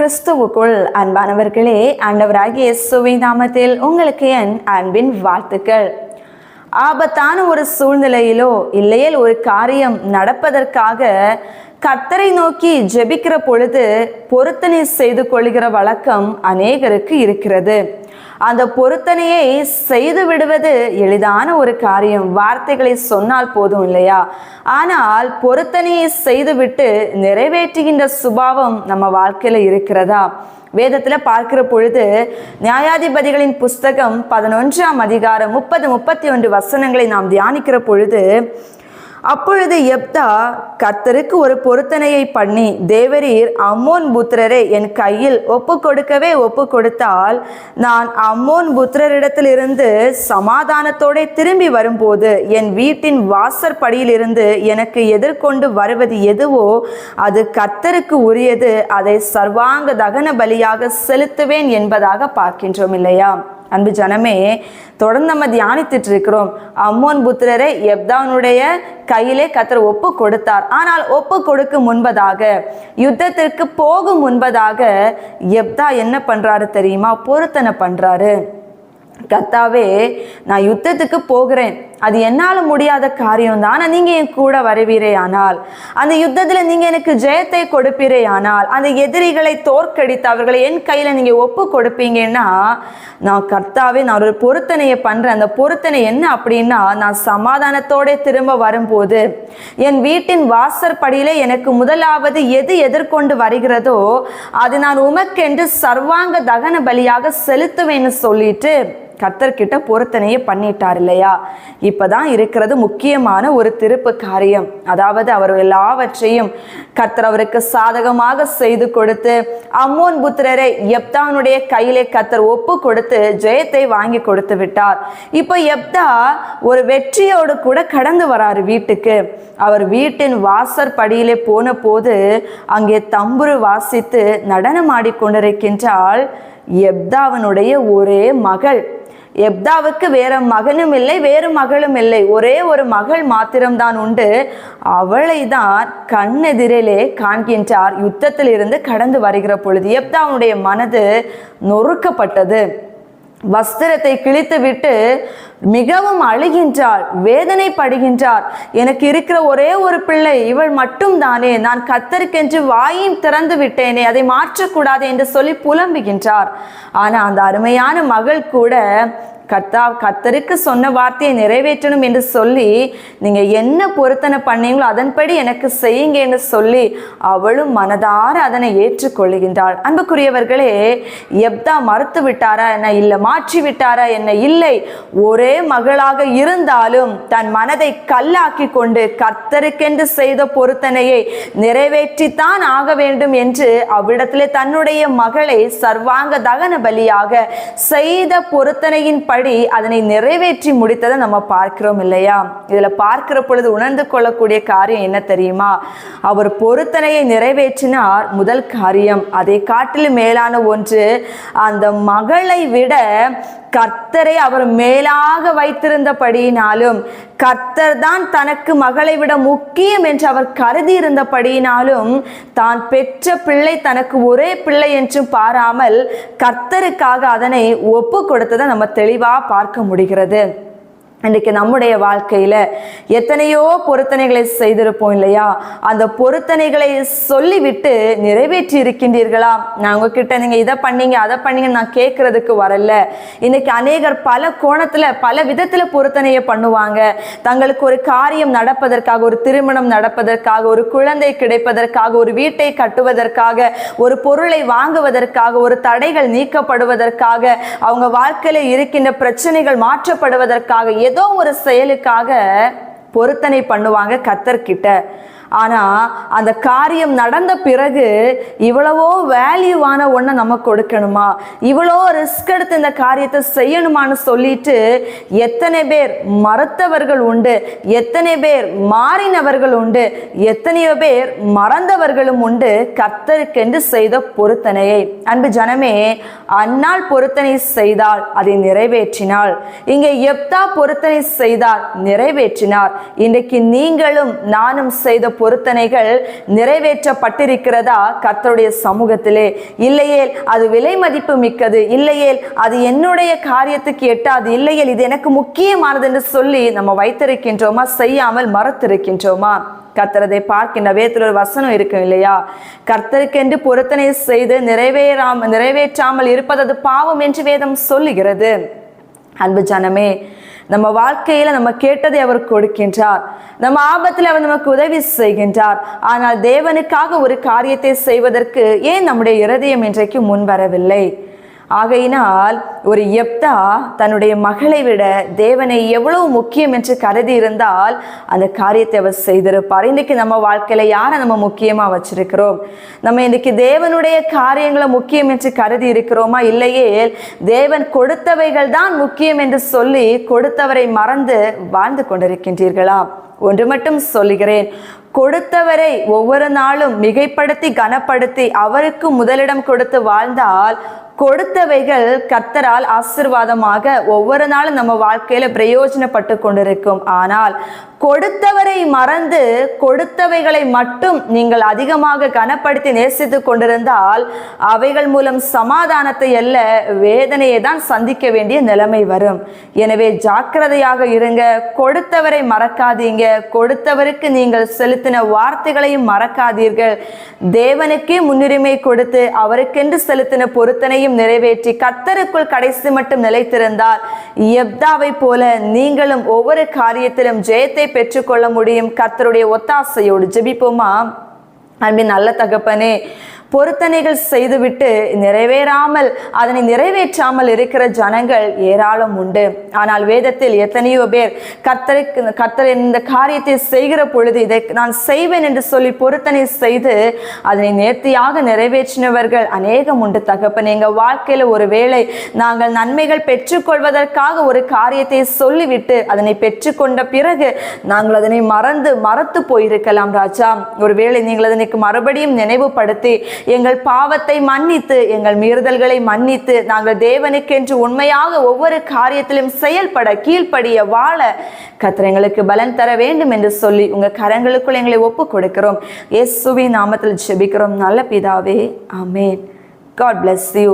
கிறிஸ்துவுக்குள் அன்பானவர்களே ஆண்டவராகிய சுவை நாமத்தில் உங்களுக்கு என் அன்பின் வாழ்த்துக்கள். ஆபத்தான ஒரு சூழ்நிலையிலோ இல்லையேல் ஒரு காரியம் நடப்பதற்காக கர்த்தரை நோக்கி ஜெபிக்கிற பொழுது பொருத்தனை செய்து கொள்கிற வழக்கம் அநேகருக்கு இருக்கிறது. அந்த பொருத்தனையை செய்து விடுவது எளிதான ஒரு காரியம். வார்த்தைகளை சொன்னால் போதும் இல்லையா? ஆனால் பொருத்தனையை செய்துவிட்டு நிறைவேற்றுகின்ற சுபாவம் நம்ம வாழ்க்கையில இருக்கிறதா? வேதத்தில் பார்க்கிற பொழுது நியாயாதிபதிகளின் புஸ்தகம் பதினொன்றாம் அதிகாரம் முப்பது முப்பத்தி ஒன்று வசனங்களை நாம் தியானிக்கிற பொழுது அப்பொழுது எப்தா கத்தருக்கு ஒரு பொருத்தனையை பண்ணி தேவரீர் அம்மோன் புத்திரரை என் கையில் ஒப்பு கொடுக்கவே ஒப்பு கொடுத்தால் நான் அம்மோன் புத்திரரிடத்திலிருந்து சமாதானத்தோட திரும்பி வரும்போது என் வீட்டின் வாசற்படியிலிருந்து எனக்கு எதிர்கொண்டு வருவது எதுவோ அது கத்தருக்கு உரியது. அதை சர்வாங்க தகன பலியாக செலுத்துவேன் என்பதாக பார்க்கின்றோம் இல்லையா? அன்பு ஜனமே தொடர்ந்து நம்ம தியானித்துட்டு இருக்கிறோம் அம்மோன் புத்திரரை எப்தானுடைய கையிலே கத்தர் ஒப்பு கொடுத்தார். ஆனால் ஒப்பு கொடுக்கும் முன்பதாக யுத்தத்திற்கு போகும் முன்பதாக எப்தா என்ன பண்றாரு தெரியுமா? பொருத்தனை பண்றாரு. கத்தாவே நான் யுத்தத்துக்கு போகிறேன். அது என்னால் முடியாத காரியம் தான் ஆனால் நீங்கள் என் கூட வருவீரே ஆனால் அந்த யுத்தத்தில் நீங்கள் எனக்கு ஜெயத்தை கொடுப்பீரே ஆனால் அந்த எதிரிகளை தோற்கடித்து அவர்களை என் கையில் நீங்கள் ஒப்பு கொடுப்பீங்கன்னா நான் கர்த்தாவே நான் ஒரு பொருத்தனையை பண்ணுறேன் அந்த பொருத்தனை என்ன அப்படின்னா நான் சமாதானத்தோட திரும்ப வரும்போது என் வீட்டின் வாசற்படியிலே எனக்கு முதலாவது எது எதிர்கொண்டு வருகிறதோ அது நான் உமக்கென்று சர்வாங்க தகன பலியாக செலுத்துவேன்னு சொல்லிட்டு கர்த்தர்கிட்ட பொருத்தனையே பண்ணிட்டார் இல்லையா? இப்பதான் இருக்கிறது முக்கியமான ஒரு திருப்பு காரியம். அதாவது அவர் எல்லாவற்றையும் கர்த்தர் அவருக்கு சாதகமாக செய்து கொடுத்து அம்மோன் புத்திரரை எப்தானுடைய கையிலே கர்த்தர் ஒப்பு கொடுத்து ஜெயத்தை வாங்கி கொடுத்து விட்டார். இப்போ எப்தா ஒரு வெற்றியோடு கூட கடந்து வராரு வீட்டுக்கு. அவர் வீட்டின் வாசற்படியிலே போன போது அங்கே தம்புரு வாசித்து நடனமாடி கொண்டிருக்கின்றால் எப்தாவனுடைய ஒரே மகள். எப்தாவுக்கு வேற மகனும் இல்லை வேறு மகளும் இல்லை. ஒரே ஒரு மகள் மாத்திரம்தான் உண்டு. அவளை தான் கண்ணெதிரிலே காண்கின்றார். யுத்தத்தில் இருந்து கடந்து வருகிற பொழுது எப்தாவுடைய மனது நொறுக்கப்பட்டது. வஸ்திரத்தை கிழித்து விட்டு மிகவும் அழுகின்றாள் வேதனைப்படுகின்றார். எனக்கு இருக்கிற ஒரே ஒரு பிள்ளை இவள் மட்டும் தானே நான் கத்தருக்கென்று வாயும் திறந்து விட்டேனே அதை மாற்றக்கூடாது என்று சொல்லி புலம்புகின்றார். ஆனால் அந்த அருமையான மகள் கூட கத்தா கத்தருக்கு சொன்ன வார்த்தையை நிறைவேற்றணும் என்று சொல்லி நீங்க என்ன பொருத்தனை பண்ணீங்களோ அதன்படி எனக்கு செய்யுங்க என்று சொல்லி அவளும் மனதார அதனை ஏற்றுக்கொள்கின்றாள். அன்புக்குரியவர்களே எப்தா மறுத்து விட்டாரா என்ன? இல்லை மாற்றி விட்டாரா என்ன? இல்லை. ஒரே மகளாக இருந்தாலும் தன் மனதை கல்லாக்கி கொண்டு கர்த்தருக்கென்று செய்த பொருத்தனையை நிறைவேற்றித்தான் ஆக வேண்டும் என்று அவ்விடத்திலே தன்னுடைய மகளை சர்வாங்க தகன பலியாக செய்த பொருத்தனையின் படி படி அதனை நிறைவேற்றி முடித்ததை நம்ம பார்க்கிறோம் இல்லையா? இதுல பார்க்கிற பொழுது உணர்ந்து கொள்ளக்கூடிய காரியம் என்ன தெரியுமா? அவர் பொருத்தனையை நிறைவேற்றினார் முதல் காரியம். அதை காட்டிலும் மேலான ஒன்று அந்த மகளை விட கர்த்தரை அவர் மேலாக வைத்திருந்தபடியினாலும் கர்த்தர் தான் தனக்கு மகளை விட முக்கியம் என்று அவர் கருதி இருந்தபடியினாலும் தான் பெற்ற பிள்ளை தனக்கு ஒரே பிள்ளை என்றும் பாராமல் கர்த்தருக்காக அதனை ஒப்பு கொடுத்ததை நம்ம தெளிவாக பார்க்க முடிகிறது. இன்றைக்கு நம்முடைய வாழ்க்கையில எத்தனையோ பொருத்தனைகளை செய்திருப்போம் இல்லையா? அந்த பொருத்தனைகளை சொல்லிவிட்டு நிறைவேற்றி இருக்கின்றீர்களா? நான் உங்ககிட்ட நீங்க இதை பண்ணீங்க அதை பண்ணீங்க நான் கேட்கறதுக்கு வரல. இன்னைக்கு அநேகர் பல கோணத்துல பல விதத்துல பொருத்தனையை பண்ணுவாங்க. தங்களுக்கு ஒரு காரியம் நடப்பதற்காக ஒரு திருமணம் நடப்பதற்காக ஒரு குழந்தை கிடைப்பதற்காக ஒரு வீட்டை கட்டுவதற்காக ஒரு பொருளை வாங்குவதற்காக ஒரு தடைகள் நீக்கப்படுவதற்காக அவங்க வாழ்க்கையில இருக்கின்ற பிரச்சனைகள் மாற்றப்படுவதற்காக ஏதோ ஒரு செயலுக்காக பொருத்தனை பண்ணுவாங்க கத்தர்கிட்ட. ஆனா அந்த காரியம் நடந்த பிறகு இவ்வளவோ வேல்யூவான ஒன்றை நம்ம கொடுக்கணுமா? இவ்வளோ ரிஸ்க் எடுத்து இந்த காரியத்தை செய்யணுமான்னு சொல்லிட்டு எத்தனை பேர் மறுத்தவர்கள் உண்டு எத்தனை பேர் மாறினவர்கள் உண்டு எத்தனையோ பேர் மறந்தவர்களும் உண்டு கர்த்தருக்கென்று செய்த பொருத்தனையை. அன்பு ஜனமே அந்நாள் பொருத்தனை செய்தால் அதை நிறைவேற்றினாள் இங்கே எப்தா பொருத்தனை செய்தார் நிறைவேற்றினார். இன்றைக்கு நீங்களும் நானும் செய்த பொருத்தனைகள் நிறைவேற்றப்பட்டிருக்கிறதா கர்த்தருடைய சமூகத்திலே? இல்லையேல் அது விலை மதிப்பு மிக்கது. இல்லையேல் அது என்னுடைய காரியத்துக்கு எட்டாது. இல்லையேல் இது எனக்கு முக்கியமானது என்று சொல்லி நம்ம வைத்திருக்கின்றோமா? செய்யாமல் மறத்திருக்கின்றோமா? கர்த்தரதை பார்க்கின்ற வேதத்தில் ஒரு வசனம் இருக்கும் இல்லையா? கர்த்தருக்கென்று பொருத்தனை செய்து நிறைவேறாம நிறைவேற்றாமல் இருப்பது அது பாவம் என்று வேதம் சொல்லுகிறது. அன்பு ஜனமே நம்ம வாழ்க்கையில நம்ம கேட்டதை அவர் கொடுக்கின்றார். நம்ம ஆபத்தில் அவர் நமக்கு உதவி செய்கின்றார். ஆனால் தேவனுக்காக ஒரு காரியத்தை செய்வதற்கு ஏன் நம்முடைய இருதயம் இன்றைக்கு முன் வரவில்லை ஆகையினால் ஒரு எப்தா தன்னுடைய மகளை விட தேவனை எவ்வளவு முக்கியம் என்று கருதி இருந்தால் அந்த காரியத்தை அவர் செய்திருப்பார். இன்னைக்கு நம்ம வாழ்க்கையில யாரை நம்ம முக்கியமா வச்சிருக்கிறோம்? நம்ம இன்னைக்கு தேவனுடைய காரியங்களை முக்கியம் என்று கருதி இருக்கிறோமா? இல்லையே தேவன் கொடுத்தவைகள் தான் முக்கியம் என்று சொல்லி கொடுத்தவரை மறந்து வாழ்ந்து கொண்டிருக்கின்றீர்களா? ஒன்று மட்டும் சொல்லுகிறேன். கொடுத்தவரை ஒவ்வொரு நாளும் மிகைப்படுத்தி கனப்படுத்தி அவருக்கு முதலிடம் கொடுத்து வாழ்ந்தால் கொடுத்தவைகள் கர்த்தரால் ஆண்டவரால் ஆசிர்வாதமாக ஒவ்வொரு நாளும் நம்ம வாழ்க்கையில பிரயோஜனப்பட்டு கொண்டிருக்கும். ஆனால் கொடுத்தவரை மறந்து கொடுத்தவைகளை மட்டும் நீங்கள் அதிகமாக கனப்படுத்தி நேசித்து கொண்டிருந்தால் அவைகள் மூலம் சமாதானத்தை அல்ல வேதனையை தான் சந்திக்க வேண்டிய நிலைமை வரும். எனவே ஜாக்கிரதையாக இருங்க. கொடுத்தவரை மறக்காதீங்க. கொடுத்தவருக்கு நீங்கள் செலுத்தின வார்த்தைகளையும் மறக்காதீர்கள். தேவனுக்கே முன்னுரிமை கொடுத்து அவருக்கென்று செலுத்தின பொருத்தனையும் நிறைவேற்றி கத்தருக்குள் கடை கடைசி மட்டும் நிலைத்திருந்தால் எப்தாவை போல நீங்களும் ஒவ்வொரு காரியத்திலும் ஜெயத்தை பெற்றுக்கொள்ள முடியும். கர்த்தருடைய ஒத்தாசையோடு ஜெபிப்போமா? அன்பின் நல்ல தகப்பனே பொருத்தனைகள் செய்துவிட்டு நிறைவேறாமல் அதனை நிறைவேற்றாமல் இருக்கிற ஜனங்கள் ஏராளம் உண்டு. ஆனால் வேதத்தில் எத்தனையோ பேர் கர்த்தருக்கு கர்த்தர் இந்த காரியத்தை செய்கிற பொழுது இதை நான் செய்வேன் என்று சொல்லி பொருத்தனை செய்து அதனை நேர்த்தியாக நிறைவேற்றினவர்கள் அநேகம் உண்டு. தகப்பன் எங்கள் வாழ்க்கையில் ஒரு வேளை நாங்கள் நன்மைகள் பெற்றுக்கொள்வதற்காக ஒரு காரியத்தை சொல்லிவிட்டு அதனை பெற்றுக்கொண்ட பிறகு நாங்கள் அதனை மறந்து மறத்து போயிருக்கலாம் ராஜா. ஒருவேளை நீங்கள் அதனைக்கு மறுபடியும் நினைவுபடுத்தி எங்கள் பாவத்தை மன்னித்து எங்கள் மீறுதல்களை மன்னித்து நாங்கள் தேவனுக்கென்று உண்மையாக ஒவ்வொரு காரியத்திலும் செயல்பட கீழ்ப்படிய வாழ கத்திர எங்களுக்கு பலன் தர வேண்டும் என்று சொல்லி உங்கள் கரங்களுக்குள் எங்களை ஒப்பு கொடுக்கிறோம் இயேசுவின் நாமத்தில் ஜெபிக்கிறோம். நல்ல பிதாவே ஆமென். God bless you